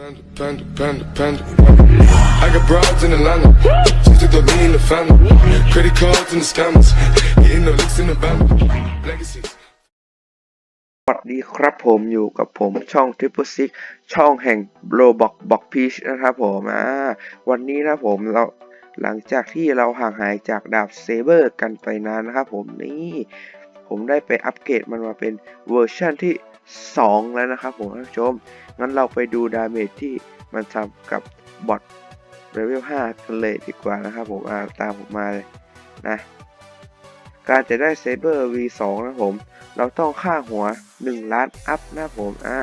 Panda, panda, panda, panda. I got broads in Atlanta. Just took the lean in the family. Credit cards and the scammers. Hitting the licks in the van. Legacies. สวัสดีครับผมอยู่กับผมช่อง Triple Six ช่องแห่ง Roblox Box Peach นะครับผมอ่าวันนี้นะผมเราหลังจากที่เราห่างหายจากดาบเซเบอร์กันไปนานนะครับผมนี่ ผมได้ไปอัปเกรดมันมาเป็นเวอร์ชั่นที่ 2 แล้วนะครับผมท่านผู้ชม งั้นเราไปดูดาเมจที่มันทำกับบอทเลเวล5กันเลยดีกว่านะครับผมอ่าตามผมมาเลยนะ การจะได้เซเบอร์ V2 นะผม เราต้องฆ่าหัว 1 ล้านอัพนะผมอ่า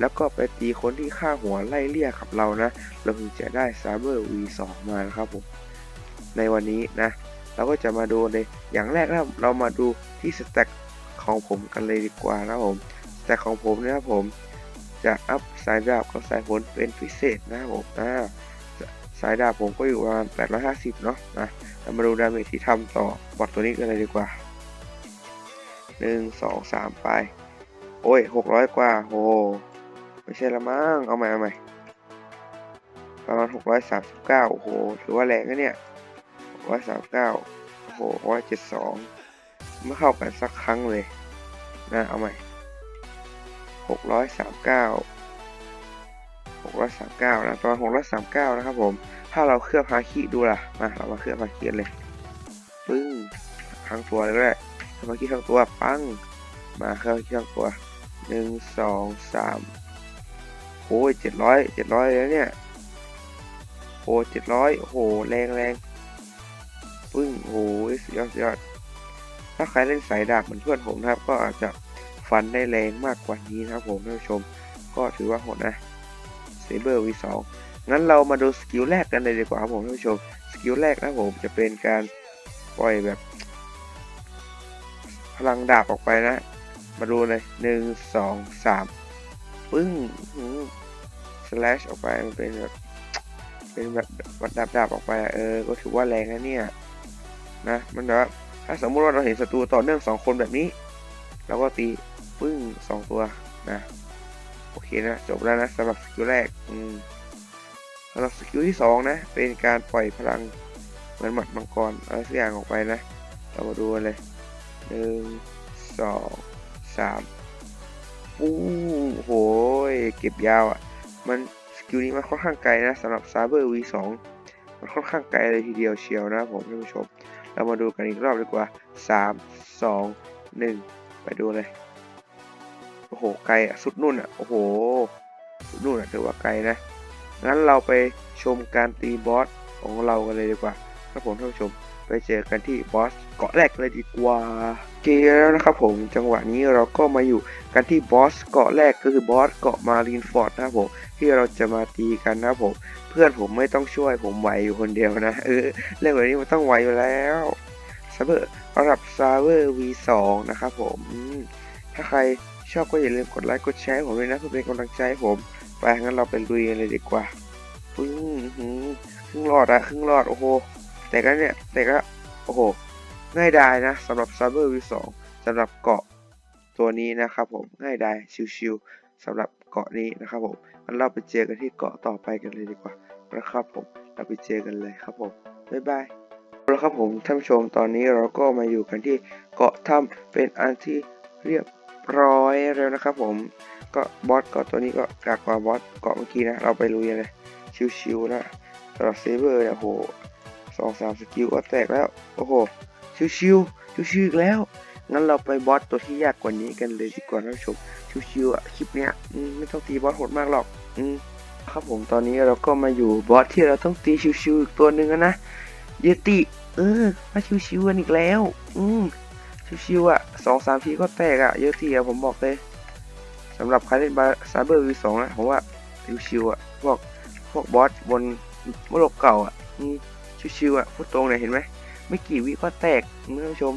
แล้วก็ไปตีคนที่ฆ่าหัวไล่เลี่ยกับเรานะ เราถึงจะได้เซเบอร์ V2 มานะครับผม ในวันนี้นะ เราก็จะมาดูเลย อย่างแรกนะเรามาดูที่สแต็กของผมกันเลยดีกว่านะผม แต็กของผมนะครับผมจะอัพสายดาบกับสายฝนเป็นพิเศษนะครับผมอ่าสายดาบผมก็อยู่ประมาณ 850 เนาะนะเรามาดูดาเมจที่ทำต่อบอทตัวนี้กันเลยดีกว่าหนึ่งสองสามไป โอ้ยหกร้อยกว่าโหไม่ใช่ละมั้ง เอาใหม่เอาใหม่ประมาณหกร้อยสามสิบเก้าโอ้โห ถือว่าแรงนะเนี่ยหกร้อยสามสิบเก้าโอ้โหร้อยเจ็ดสองไม่เข้ากันสักครั้งเลย นะ เอาใหม่ หกร้อยสามเก้าหกร้อยสามเก้านะตอนหกร้อยสามเก้านะครับผม ถ้าเราเคลือบฮาคิดูล่ะ มาเรามาเคลือบฮาคิเลย ปึ้งทั้งตัวเลยก็ได้เคลือบฮาคิทั้งตัว ปั้ง มาเคลือบฮาคิทั้งตัวหนึ่งสองสามโอ้ยเจ็ดร้อยเจ็ดร้อยแล้วเนี่ยโอ้เจ็ดร้อยโอ้โห แรงแรงปึ้งโอ้ยสุดยอดสุดยอด ถ้าใครเล่นสายดาบเหมือนเพื่อนผมนะครับ ก็อาจจะ ฟันได้แรงมากกว่านี้นะครับผมท่านผู้ชม ก็ถือว่าโหดนะเซเบอร์ V2 งั้นเรามาดูสกิลแรกกันเลยดีกว่าครับผมท่านผู้ชมสกิลแรกนะผมจะเป็นการปล่อยแบบ พลังดาบออกไปนะ มาดูเลยหนึ่งสองสามปึ้งสแลชออกไปมันเป็นแบบเป็นแบบดาบดาบๆออกไปเออ ก็ถือว่าแรงนะเนี่ยนะมันแบบถ้าสมมุติว่าเราเห็นศัตรูต่อเนื่องสองคนแบบนี้ เราก็ตี ปึ้งสองตัวนะโอเคนะจบแล้วนะสำหรับสกิลแรกอืมสำหรับสกิลที่สองนะ เป็นการปล่อยพลังเหมือนหมัดมังกรอะไรสักอย่างออกไปนะ เรามาดูเลยหนึ่งสองสามปู้โหยเก็บยาวอะ่ะ มันสกิลนี้มันค่อนข้างไกลนะสำหรับซาเบอร์ V2 มันค่อนข้างไกลเลยทีเดียวเชียวนะผมท่านผู้ชม เรามาดูกันอีกรอบดีกว่าสามสองหนึ่งไปดูเลย โอ้โห ไกลอะ สุดนู่นอะ โอ้โห สุดนู่นอะถือว่าไกลนะ งั้นเราไปชมการตีบอสของเรากันเลยดีกว่าครับผมท่านผู้ชม ไปเจอกันที่บอสเกาะแรกเลยดีกว่าเกแล้วนะครับผม จังหวะนี้เราก็มาอยู่กันที่บอสเกาะแรกก็คือบอสเกาะมารีนฟอร์ดนะครับผม ที่เราจะมาตีกันนะครับผม เพื่อนผมไม่ต้องช่วยผมไหวอยู่คนเดียวนะ เออ เรื่องแบบนี้มันต้องไหวอยู่แล้วซาเบอร์สำหรับซาเบอร์ V2 นะครับผม ถ้าใคร ชอบก็อย่าลืมกดไลค์กดแชร์ผมด้วยนะเพื่อเป็นกำลังใจให้ผม ไปงั้นเราไปลุยกันเลยดีกว่าปึ้งครึ่งหลอดอะครึ่งหลอดโอ้โห แต่ก็เนี่ยแต่ก็โอ้โห ง่ายดายนะสำหรับซับเบอร์วีสองสำหรับเกาะตัวนี้นะครับผมง่ายดายชิวๆสำหรับเกาะนี้นะครับผมงั้นเราไปเจอกันที่เกาะต่อไปกันเลยดีกว่านะครับผมเราไปเจอกันเลยครับผมบ๊ายบายแล้วครับผมท่านผู้ชมตอนนี้เราก็มาอยู่กันที่เกาะถ้ำเป็นอันที่เรียบ ร้อยแล้วนะครับผมก็บอสเกาะตัวนี้ก็กากกว่าบอสเกาะเมื่อกี้นะเราไปลุยเลยชิวๆนะสำหรับเซเบอร์เนี่ยโหสองสามสกิลก็แตกแล้วโอ้โหชิวๆชิวๆอีกแล้วงั้นเราไปบอสตัวที่ยากกว่านี้กันเลยดีกว่าท่านผู้ชมชิวๆอะคลิปเนี้ยไม่ต้องตีบอสโหดมากหรอกอืมครับผมตอนนี้เราก็มาอยู่บอสที่เราต้องตีชิวๆอีกตัวหนึ่งนะเยติเออมาชิวๆกันอีกแล้ว อืม ชิวๆอะสองสามทีก็แตกอะเยติอะผมบอกเลยสำหรับใครเล่นบาซาเบอร์วีสองนะผมว่าชิวๆอะพวกพวกบอสบนโลกเก่าอะชิวๆอะพูดตรงเลยเห็นไหมไม่กี่วิก็แตกท่านผู้ชม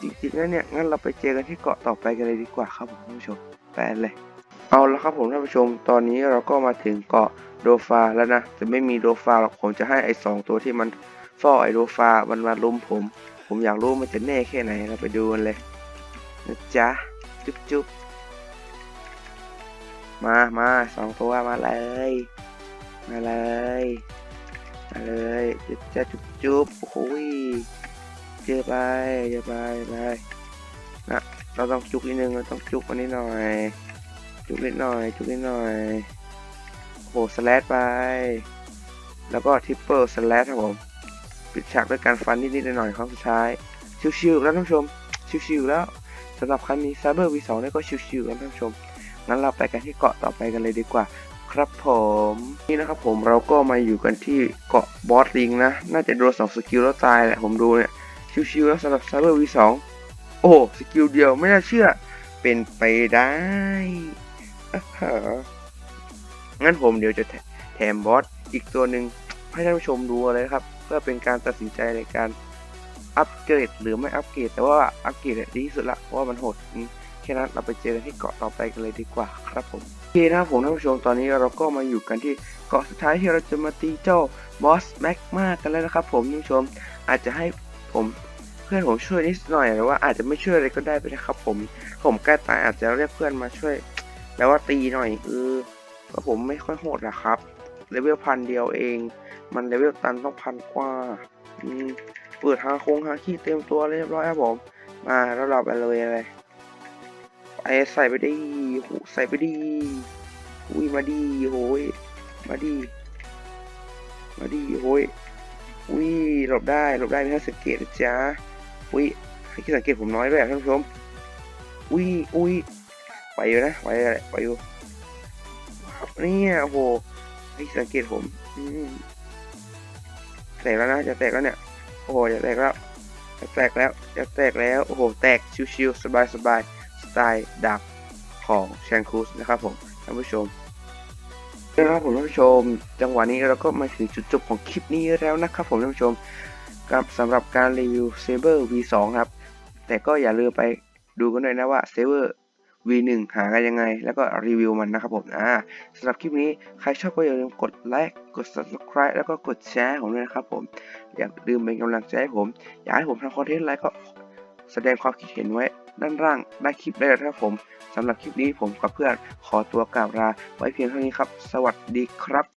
จริงๆแล้วเนี่ยงั้นเราไปเจอกันที่เกาะต่อไปกันเลยดีกว่าครับผมท่านผู้ชมไปเลย เอาละครับผมท่านผู้ชม ตอนนี้เราก็มาถึงเกาะโดฟาแล้วนะจะไม่มีโดฟาหรอกผมจะให้ไอ้สองตัวที่มันเฝ้าไอ้โดฟามันมาลุมผม ผมอยากรู้มันจะแน่แค่ไหนเราไปดูกันเลยนะจ๊ะจุ๊บจุ๊บมามาสองตัวมาเลย มาเลย มาเลยจะจุ๊บจุ๊บโอ้ยเจอไปเจอไปไปนะเราต้องจุกนิดนึงเราต้องจุกมันนิดหน่อย จุกนิดหน่อย จุกนิดหน่อยโอ้โหสแลดไป แล้วก็ทิปเปิลสแลดครับผม ปิดฉากด้วยการฟันนิดๆหน่อยๆครั้งสุดท้ายชิวๆแล้วท่านผู้ชมชิวๆแล้วสำหรับใครมี Cyber V2 เนี่ยก็ชิวๆแล้วท่านผู้ชมงั้นเราไปกันที่เกาะต่อไปกันเลยดีกว่า ครับผมนี่นะครับผมเราก็มาอยู่กันที่เกาะบอสลิงนะ น่าจะโดนสองสกิลแล้วตายแหละผมดูเนี่ยชิวๆแล้วสำหรับ Cyber V2 โอ้โหสกิลเดียวไม่น่าเชื่อเป็นไปได้อ่าฮะงั้นผมเดี๋ยวจะแถแถมบอสอีกตัวหนึ่งให้ท่านผู้ชมดูเลยครับ เพื่อเป็นการตัดสินใจในการอัปเกรดหรือไม่อัปเกรดแต่ว่าอัปเกรดดีที่สุดละเพราะว่ามันโหดแค่นั้นเราไปเจอกันที่เกาะต่อไปกันเลยดีกว่าครับผมโอเคนะครับผมท่านผู้ชมตอนนี้เราก็มาอยู่กันที่เกาะสุดท้ายที่เราจะมาตีเจ้าบอสแม็กมากันแล้วนะครับผมท่านผู้ชมอาจจะให้ผมเพื่อนผมช่วยนิดหน่อยหรือว่าอาจจะไม่ช่วยอะไรก็ได้ไปนะครับผมผมใกล้ตายอาจจะเรียกเพื่อนมาช่วยแล้วว่าตีหน่อยเออเพราะผมไม่ค่อยโหดนะครับเลเวลพันเดียวเอง มันเลเวลตันต้องพันกว่าเปิดหาโคงหาขี้เต็มตัวเรียบร้อยครับผม มาแล้วเราไปเลยอะไรไปใส่ไปดีโหใส่ไปดีอุ้ยมาดีโหยมาดี มาดีโหยอุ้ยหลบได้หลบได้ไม่ต้องสังเกตจ๊ะอุ้ยให้สังเกตผมน้อยด้วยท่านผู้ชมอุ้ยอุ้ยไปอยู่นะไปอะไรไปอยู่เนี่ยโอ้โหให้สังเกตผม อืม ตกแล้วนะจะแตกแล้วเนี่ยโอ้โหจะแตกแล้วจะแตกแล้วจะแตกแล้วโอ้โหแตกชิวๆสบายๆสไตล์ดาบของแชนคูสนะครับผมท่านผู้ชมนะครับผมท่านผู้ชม จังหวะนี้เราก็มาถึงจุดจบของคลิปนี้แล้วนะครับผมท่านผู้ชมกับสำหรับการรีวิว Saber V2 ครับ แต่ก็อย่าลืมไปดูกันด้วยนะว่า Saber V1 หากันยังไง แล้วก็รีวิวมันนะครับผมอ่าสำหรับคลิปนี้ใครชอบก็อย่าลืมกดไลค์กด subscribe แล้วก็กดแชร์ผมด้วยนะครับผม อย่าลืมเป็นกำลังใจให้ผม อยากให้ผมทำคอนเทนต์อะไรก็แสดงความคิดเห็นไว้ด้านล่างใต้คลิปได้เลยครับผมสำหรับคลิปนี้ผมกับเพื่อนขอตัวกล่าวลาไว้เพียงเท่านี้ครับ สวัสดีครับ